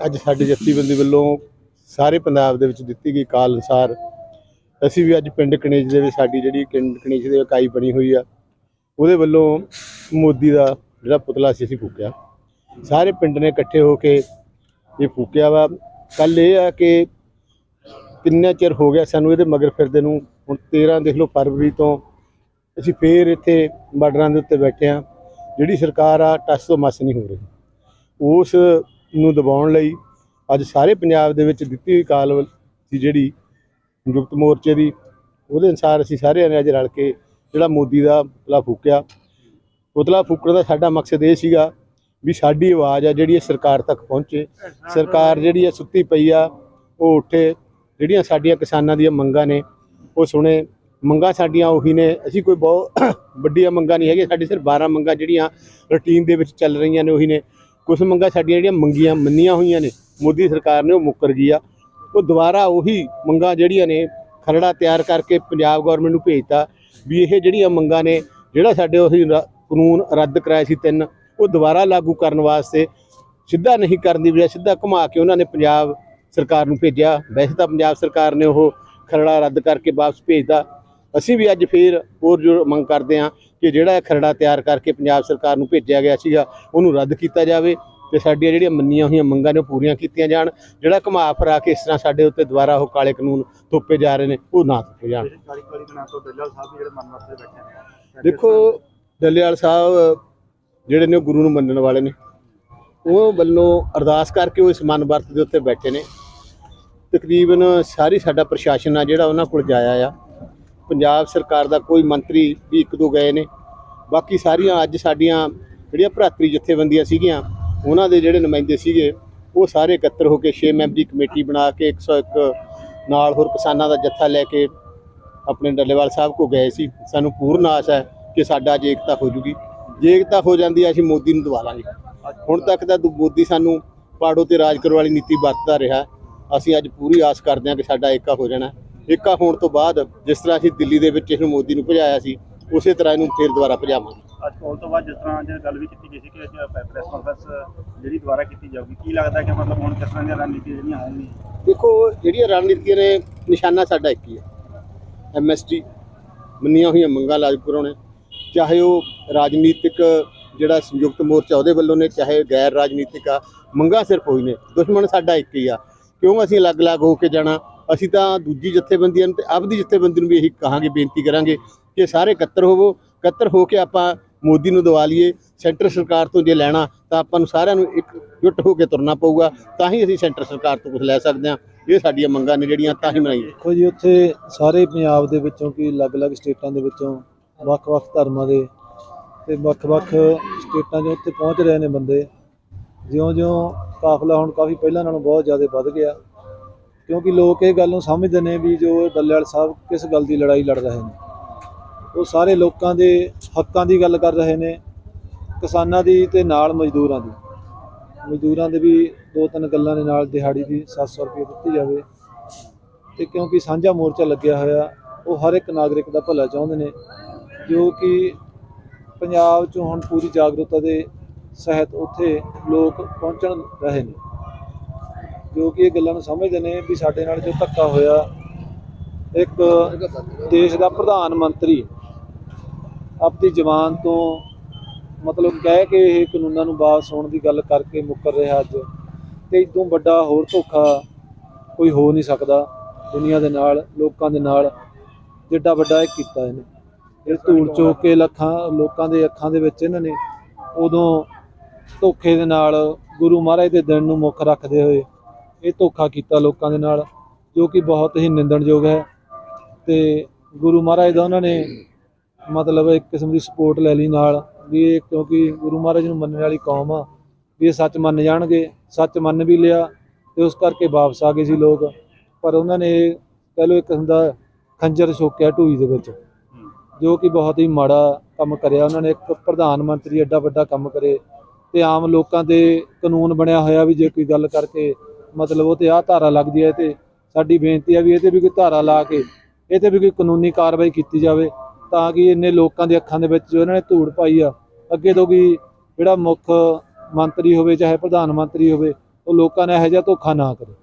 ਅੱਜ ਸਾਡੀ ਜਥੇਬੰਦੀ ਵੱਲੋਂ ਸਾਰੇ ਪੰਜਾਬ ਦੇ ਵਿੱਚ ਦਿੱਤੀ ਗਈ ਕਾਲ ਅਨੁਸਾਰ ਅਸੀਂ ਵੀ ਅੱਜ ਪਿੰਡ ਕਣੇਜ ਦੇ ਵਿੱਚ ਸਾਡੀ ਜਿਹੜੀ ਪਿੰਡ ਕਨੇਜ ਦੇ ਇਕਾਈ ਬਣੀ ਹੋਈ ਆ, ਉਹਦੇ ਵੱਲੋਂ ਮੋਦੀ ਦਾ ਜਿਹੜਾ ਪੁਤਲਾ ਸੀ, ਅਸੀਂ ਫੂਕਿਆ। ਸਾਰੇ ਪਿੰਡ ਨੇ ਇਕੱਠੇ ਹੋ ਕੇ ਇਹ ਫੂਕਿਆ ਵਾ। ਕੱਲ ਇਹ ਆ ਕਿ ਕਿੰਨਾ ਚਿਰ ਹੋ ਗਿਆ ਸਾਨੂੰ ਇਹਦੇ ਮਗਰ ਫਿਰਦੇ ਨੂੰ, ਹੁਣ 13 ਦੇਖ ਲਓ ਫਰਵਰੀ ਤੋਂ ਅਸੀਂ ਫੇਰ ਇੱਥੇ ਬਾਰਡਰਾਂ ਦੇ ਉੱਤੇ ਬੈਠੇ ਆ ਜਿਹੜੀ ਸਰਕਾਰ ਆ, ਟੱਸ ਤੋਂ ਮਸ ਨਹੀਂ ਹੋ ਰਹੀ। ਉਸ ਨੂੰ ਦਬਾਉਣ ਲਈ ਅੱਜ ਸਾਰੇ ਪੰਜਾਬ ਦੇ ਵਿੱਚ ਦਿੱਤੀ ਹੋਈ ਕਾਲ ਸੀ ਜਿਹੜੀ ਸੰਯੁਕਤ ਮੋਰਚੇ ਦੀ, ਉਹਦੇ ਅਨੁਸਾਰ ਅਸੀਂ ਸਾਰਿਆਂ ਨੇ ਅੱਜ ਰਲ ਕੇ ਜਿਹੜਾ ਮੋਦੀ ਦਾ ਪੁਤਲਾ ਫੂਕਿਆ। ਪੁਤਲਾ ਫੂਕਣ ਦਾ ਸਾਡਾ ਮਕਸਦ ਇਹ ਸੀਗਾ ਵੀ ਸਾਡੀ ਆਵਾਜ਼ ਆ ਜਿਹੜੀ ਸਰਕਾਰ ਤੱਕ ਪਹੁੰਚੇ। ਸਰਕਾਰ ਜਿਹੜੀ ਆ ਸੁੱਤੀ ਪਈ ਆ, ਉਹ ਉੱਠੇ। ਜਿਹੜੀਆਂ ਸਾਡੀਆਂ ਕਿਸਾਨਾਂ ਦੀਆਂ ਮੰਗਾਂ ਨੇ, ਉਹ ਸੁਣੇ। ਮੰਗਾਂ ਸਾਡੀਆਂ ਉਹੀ ਨੇ। ਅਸੀਂ ਕੋਈ ਬਹੁਤ ਵੱਡੀਆਂ ਮੰਗਾਂ ਨਹੀਂ ਹੈਗੀਆਂ। ਸਾਡੀ ਸਿਰਫ 12 ਮੰਗਾਂ ਜਿਹੜੀਆਂ ਰੁਟੀਨ ਦੇ ਵਿੱਚ ਚੱਲ ਰਹੀਆਂ ਨੇ, ਉਹੀ ਨੇ। ਕੁਝ ਮੰਗਾਂ ਸਾਡੀਆਂ ਜਿਹੜੀਆਂ ਮੰਗੀਆਂ, ਮੰਨੀਆਂ ਹੋਈਆਂ ਨੇ, ਮੋਦੀ ਸਰਕਾਰ ਨੇ ਉਹ ਮੁੱਕਰ ਗਈ ਆ। ਉਹ ਦੁਬਾਰਾ ਉਹੀ ਮੰਗਾਂ ਜਿਹੜੀਆਂ ਨੇ, ਖਰੜਾ ਤਿਆਰ ਕਰਕੇ ਪੰਜਾਬ ਗਵਰਨਮੈਂਟ ਨੂੰ ਭੇਜਤਾ ਵੀ ਇਹ ਜਿਹੜੀਆਂ ਮੰਗਾਂ ਨੇ, ਜਿਹੜਾ ਸਾਡੇ ਉਹੀ ਰ- ਕਾਨੂੰਨ ਰੱਦ ਕਰਾਏ ਸੀ ਤਿੰਨ, ਉਹ ਦੁਬਾਰਾ ਲਾਗੂ ਕਰਨ ਵਾਸਤੇ ਸਿੱਧਾ ਨਹੀਂ ਕਰਨ ਦੀ ਬਜਾਏ ਸਿੱਧਾ ਘੁਮਾ ਕੇ ਉਹਨਾਂ ਨੇ ਪੰਜਾਬ ਸਰਕਾਰ ਨੂੰ ਭੇਜਿਆ। ਵੈਸੇ ਤਾਂ ਪੰਜਾਬ ਸਰਕਾਰ ਨੇ ਉਹ ਖਰੜਾ ਰੱਦ ਕਰਕੇ ਵਾਪਸ ਭੇਜਦਾ ਅਸੀਂ ਵੀ ਅੱਜ ਫੇਰ ਹੋਰ ਜੋ ਮੰਗ ਕਰਦੇ ਹਾਂ ਕਿ ਜਿਹੜਾ ਇਹ ਖਰੜਾ ਤਿਆਰ ਕਰਕੇ ਪੰਜਾਬ ਸਰਕਾਰ ਨੂੰ ਭੇਜਿਆ ਗਿਆ ਸੀਗਾ ਉਹਨੂੰ ਰੱਦ ਕੀਤਾ ਜਾਵੇ ਤੇ ਸਾਡੀਆਂ ਜਿਹੜੀਆਂ ਮੰਨੀਆਂ ਹੋਈਆਂ ਮੰਗਾਂ ਨੇ ਉਹ ਪੂਰੀਆਂ ਕੀਤੀਆਂ ਜਾਣ। ਜਿਹੜਾ ਘੁਮਾ ਫਰਾ ਕੇ ਇਸ ਤਰ੍ਹਾਂ ਸਾਡੇ ਉੱਤੇ ਦੁਬਾਰਾ ਉਹ ਕਾਲੇ ਕਾਨੂੰਨ ਥੋਪੇ ਜਾ ਰਹੇ ਨੇ ਉਹ ਨਾ ਥੋਪੇ ਜਾਣ। ਦੇਖੋ ਡੱਲੇਵਾਲ ਸਾਹਿਬ ਜਿਹੜੇ ਨੇ ਉਹ ਗੁਰੂ ਨੂੰ ਮੰਨਣ ਵਾਲੇ ਨੇ। ਉਹ ਵੱਲੋਂ ਅਰਦਾਸ ਕਰਕੇ ਉਹ ਇਸ ਮਨ ਵਰਤ ਦੇ ਉੱਤੇ ਬੈਠੇ ਨੇ। ਤਕਰੀਬਨ ਸਾਰੀ ਸਾਡਾ ਪ੍ਰਸ਼ਾਸਨ ਆ ਜਿਹੜਾ ਉਹਨਾਂ ਕੋਲ ਜਾਇਆ ਆ। ਪੰਜਾਬ ਸਰਕਾਰ ਦਾ ਕੋਈ ਮੰਤਰੀ ਵੀ ਇੱਕ ਦੋ ਗਏ ਨੇ। ਬਾਕੀ ਸਾਰੀਆਂ ਅੱਜ ਸਾਡੀਆਂ ਜਿਹੜੀਆਂ ਭਰਾਤਰੀ ਜਥੇਬੰਦੀਆਂ ਸੀਗੀਆਂ, ਉਹਨਾਂ ਦੇ ਜਿਹੜੇ ਨੁਮਾਇੰਦੇ ਸੀਗੇ, ਉਹ ਸਾਰੇ ਇਕੱਤਰ ਹੋ ਕੇ 6 ਮੈਂਬਰੀ ਕਮੇਟੀ ਬਣਾ ਕੇ 101 ਨਾਲ ਹੋਰ ਕਿਸਾਨਾਂ ਦਾ ਜੱਥਾ ਲੈ ਕੇ ਆਪਣੇ ਡੱਲੇਵਾਲ ਸਾਹਿਬ ਕੋ ਗਏ ਸੀ। ਸਾਨੂੰ ਪੂਰਨ ਆਸ ਹੈ ਕਿ ਸਾਡਾ ਅੱਜ ਏਕਤਾ ਹੋ ਜੂਗੀ। ਜੇ ਏਕਤਾ ਹੋ ਜਾਂਦੀ ਹੈ, ਅਸੀਂ ਮੋਦੀ ਨੂੰ ਦਵਾ ਲਾਂਗੇ। ਹੁਣ ਤੱਕ ਤਾਂ ਦੂ- ਮੋਦੀ ਸਾਨੂੰ ਪਾੜੋ ਤੇ ਰਾਜ ਕਰਨ ਵਾਲੀ ਨੀਤੀ ਵਰਤਦਾ ਰਿਹਾ। ਅਸੀਂ ਅੱਜ ਪੂਰੀ ਆਸ ਕਰਦੇ ਹਾਂ ਕਿ ਸਾਡਾ ਏਕਾ ਹੋ ਜਾਣਾ। ਏਕਾ ਹੋਣ ਤੋਂ ਬਾਅਦ ਜਿਸ ਤਰ੍ਹਾਂ ਅਸੀਂ ਦਿੱਲੀ ਦੇ ਵਿੱਚ ਇਹਨੂੰ ਮੋਦੀ ਨੂੰ ਭਜਾਇਆ ਸੀ ਉਸੇ ਤਰ੍ਹਾਂ ਇਹਨੂੰ ਫੇਰ ਦੁਬਾਰਾ ਭਜਾਵਾਂਗੇ। ਅੱਜ ਕੋਲ ਤੋਂ ਬਾਅਦ ਜਿਸ ਤਰ੍ਹਾਂ ਅੱਜ ਗੱਲ ਵੀ ਕੀਤੀ ਗਈ ਸੀ ਕਿ ਅੱਜ ਪ੍ਰੈਸ ਕਾਨਫਰੰਸ ਜਿਹੜੀ ਦੁਬਾਰਾ ਕੀਤੀ ਜਾਊਗੀ ਕੀ ਲੱਗਦਾ ਕਿ ਮਤਲਬ ਹੁਣ ਕਿਸ ਤਰ੍ਹਾਂ ਦੀਆਂ ਰਣਨੀਤੀਆਂ ਜਿਹੜੀਆਂ ਆਉਣਗੀਆਂ ਦੇਖੋ ਜਿਹੜੀਆਂ ਰਣਨੀਤੀਆਂ ਨੇ ਨਿਸ਼ਾਨਾ ਸਾਡਾ ਇੱਕ ਹੀ ਹੈ। ਐਮਐਸਟੀ ਮੰਨੀਆਂ ਹੋਈਆਂ ਮੰਗਾਂ ਲਾਗੂ ਕਰਾਉਣੇ ਚਾਹੇ ਉਹ ਰਾਜਨੀਤਿਕ ਜਿਹੜਾ ਸੰਯੁਕਤ ਮੋਰਚਾ ਉਹਦੇ ਵੱਲੋਂ ਨੇ ਚਾਹੇ ਗੈਰ ਰਾਜਨੀਤਿਕ ਆ ਮੰਗਾਂ ਸਿਰਫ ਹੋਈ ਨੇ ਦੁਸ਼ਮਣ ਸਾਡਾ ਇੱਕ ਹੀ ਆ। ਕਿਉਂ ਅਸੀਂ ਅਲੱਗ-ਅਲੱਗ ਹੋ ਕੇ ਜਾਣਾ? ਅਸੀਂ ਤਾਂ ਦੂਜੀ ਜਥੇਬੰਦੀਆਂ ਨੂੰ ਤੇ ਆਪਦੀ ਜਥੇਬੰਦੀ ਨੂੰ ਵੀ ਇਹੀ ਕਹਾਂਗੇ, ਬੇਨਤੀ ਕਰਾਂਗੇ ਕਿ ਸਾਰੇ ਇਕੱਤਰ ਹੋਵੋ, ਇਕੱਤਰ ਹੋ ਕੇ ਆਪਾਂ ਮੋਦੀ ਨੂੰ ਦਵਾ ਲਈਏ, ਸੈਂਟਰ ਸਰਕਾਰ ਤੋਂ ਜੇ ਲੈਣਾ ਤਾਂ ਆਪਾਂ ਨੂੰ ਸਾਰਿਆਂ ਨੂੰ ਇੱਕ ਜੁੱਟ ਹੋ ਕੇ ਤੁਰਨਾ ਪਊਗਾ, ਤਾਂ ਹੀ ਅਸੀਂ ਸੈਂਟਰ ਸਰਕਾਰ ਤੋਂ ਕੁਝ ਲੈ ਸਕਦੇ ਹਾਂ। ਇਹ ਸਾਡੀਆਂ ਮੰਗਾਂ ਨੇ ਜਿਹੜੀਆਂ, ਤਾਂ ਹੀ ਬਣਾਈਏ ਦੇਖੋ ਜੀ, ਉੱਥੇ ਸਾਰੇ ਪੰਜਾਬ ਦੇ ਵਿੱਚੋਂ ਕਿ ਅਲੱਗ-ਅਲੱਗ ਸਟੇਟਾਂ ਦੇ ਵਿੱਚੋਂ ਵੱਖ-ਵੱਖ ਧਰਮਾਂ ਦੇ ਤੇ ਵੱਖ-ਵੱਖ ਸਟੇਟਾਂ 'ਚ ਉੱਥੇ ਪਹੁੰਚ ਰਹੇ ਨੇ ਬੰਦੇ। ਜਿਉਂ-ਜਿਉਂ ਕਾਫਲਾ ਹੁਣ ਕਾਫੀ ਪਹਿਲਾਂ ਨਾਲੋਂ ਬਹੁਤ ਜ਼ਿਆਦਾ ਵੱਧ ਗਿਆ। ਕਿਉਂਕਿ ਲੋਕ ਇਹ ਗੱਲ ਨੂੰ ਸਮਝਦੇ ਨੇ ਵੀ ਜੋ ਡੱਲੇਵਾਲ ਸਾਹਿਬ ਕਿਸ ਗੱਲ ਦੀ ਲੜਾਈ ਲੜ ਰਹੇ ਨੇ। ਉਹ ਸਾਰੇ ਲੋਕਾਂ ਦੇ ਹੱਕਾਂ ਦੀ ਗੱਲ ਕਰ ਰਹੇ ਨੇ, ਕਿਸਾਨਾਂ ਦੀ ਤੇ ਨਾਲ ਮਜ਼ਦੂਰਾਂ ਦੀ। ਮਜ਼ਦੂਰਾਂ ਦੇ ਵੀ ਦੋ ਤਿੰਨ ਗੱਲਾਂ ਦੇ ਨਾਲ ਦਿਹਾੜੀ ਦੀ 700 ਰੁਪਏ ਦਿੱਤੀ ਜਾਵੇ। ਤੇ ਕਿਉਂਕਿ ਸਾਂਝਾ ਮੋਰਚਾ ਲੱਗਿਆ ਹੋਇਆ, ਉਹ ਹਰ ਇੱਕ ਨਾਗਰਿਕ ਦਾ ਭਲਾ ਚਾਹੁੰਦੇ ਨੇ, ਜੋ ਕਿ ਪੰਜਾਬ 'ਚੋਂ ਹੁਣ ਪੂਰੀ ਜਾਗਰੂਕਤਾ ਦੇ ਸਹਿਤ ਉੱਥੇ ਲੋਕ ਪਹੁੰਚਣ ਰਹੇ ਨੇ। ਜੋ ਕਿ ਇਹ ਗੱਲਾਂ ਨੂੰ ਸਮਝਦੇ ਨੇ ਵੀ ਸਾਡੇ ਨਾਲ ਜੋ ਧੱਕਾ ਹੋਇਆ, ਇੱਕ ਦੇਸ਼ ਦਾ ਪ੍ਰਧਾਨ ਮੰਤਰੀ ਆਪਣੀ ਜ਼ਬਾਨ ਤੋਂ ਮਤਲਬ ਕਹਿ ਕੇ ਇਹ ਕਾਨੂੰਨਾਂ ਨੂੰ ਵਾਪਸ ਹੋਣ ਦੀ ਗੱਲ ਕਰਕੇ ਮੁੱਕਰ ਰਿਹਾ ਅੱਜ ਤੇ ਇਦੋਂ ਵੱਡਾ ਹੋਰ ਧੋਖਾ ਕੋਈ ਹੋ ਨਹੀਂ ਸਕਦਾ ਦੁਨੀਆ ਦੇ ਨਾਲ, ਲੋਕਾਂ ਦੇ ਨਾਲ, ਜਿੱਡਾ ਵੱਡਾ ਇਹ ਕੀਤਾ ਇਹਨੇ। ਇਹ ਧੂੜ ਚੋਕ ਕੇ ਲੱਖਾਂ, ਲੋਕਾਂ ਦੇ ਅੱਖਾਂ ਦੇ ਵਿੱਚ ਇਹਨਾਂ ਨੇ ਉਦੋਂ ਧੋਖੇ ਦੇ ਨਾਲ ਗੁਰੂ ਮਹਾਰਾਜ ਦੇ ਦਿਨ ਨੂੰ ਮੁੱਖ ਰੱਖਦੇ ਹੋਏ ਇਹ ਧੋਖਾ ਕੀਤਾ ਲੋਕਾਂ ਦੇ ਨਾਲ, ਜੋ ਕਿ ਬਹੁਤ ਹੀ ਨਿੰਦਣਯੋਗ ਹੈ। ਤੇ ਗੁਰੂ ਮਹਾਰਾਜ ਦਾ ਉਹਨਾਂ ਨੇ ਮਤਲਬ ਇੱਕ ਕਿਸਮ ਦੀ ਸਪੋਰਟ ਲੈ ਲਈ ਨਾਲ, ਵੀ ਇਹ ਕਿਉਂਕਿ ਗੁਰੂ ਮਹਾਰਾਜ ਨੂੰ ਮੰਨਣ ਵਾਲੀ ਕੌਮ ਆ, ਵੀ ਇਹ ਸੱਚ ਮੰਨ ਜਾਣਗੇ, ਸੱਚ ਮੰਨ ਵੀ ਲਿਆ ਤੇ ਉਸ ਕਰਕੇ ਵਾਪਸ ਆ ਗਏ ਸੀ ਲੋਕ। ਪਰ ਉਹਨਾਂ ਨੇ ਕਹਿ ਲਓ ਇੱਕ ਕਿਸਮ ਦਾ ਖੰਜਰ ਛੋਕਿਆ ਢੂਈ ਦੇ ਵਿੱਚ, ਜੋ ਕਿ ਬਹੁਤ ਹੀ ਮਾੜਾ ਕੰਮ ਕਰਿਆ ਉਹਨਾਂ ਨੇ। ਇੱਕ ਪ੍ਰਧਾਨ ਮੰਤਰੀ ਐਡਾ ਵੱਡਾ ਕੰਮ ਕਰੇ ਤੇ ਆਮ ਲੋਕਾਂ ਦੇ ਕਾਨੂੰਨ ਬਣਿਆ ਹੋਇਆ ਵੀ ਜੇ ਕੋਈ ਗੱਲ ਕਰਕੇ ਮਤਲਬ ਉਹ ਤੇ ਆਹ ਧਾਰਾ ਲੱਗਦੀ ਹੈ ਤੇ ਸਾਡੀ ਬੇਨਤੀ ਆ ਵੀ ਇਹ ਤੇ ਵੀ ਕੋਈ ਧਾਰਾ ਲਾ ਕੇ ਇਹ ਤੇ ਵੀ ਕੋਈ ਕਾਨੂੰਨੀ ਕਾਰਵਾਈ ਕੀਤੀ ਜਾਵੇ ਤਾਂ ਕਿ ਇੰਨੇ ਲੋਕਾਂ ਦੇ ਅੱਖਾਂ ਦੇ ਵਿੱਚ ਜੋ ਇਹਨਾਂ ਨੇ ਧੂੜ ਪਾਈ ਆ, ਅੱਗੇ ਤੋਂ ਵੀ ਜਿਹੜਾ ਮੁੱਖ ਮੰਤਰੀ ਹੋਵੇ, ਚਾਹੇ ਪ੍ਰਧਾਨ ਮੰਤਰੀ ਹੋਵੇ, ਉਹ ਲੋਕਾਂ ਨੇ ਇਹੋ ਜਿਹਾ ਧੋਖਾ ਨਾ ਕਰੇ।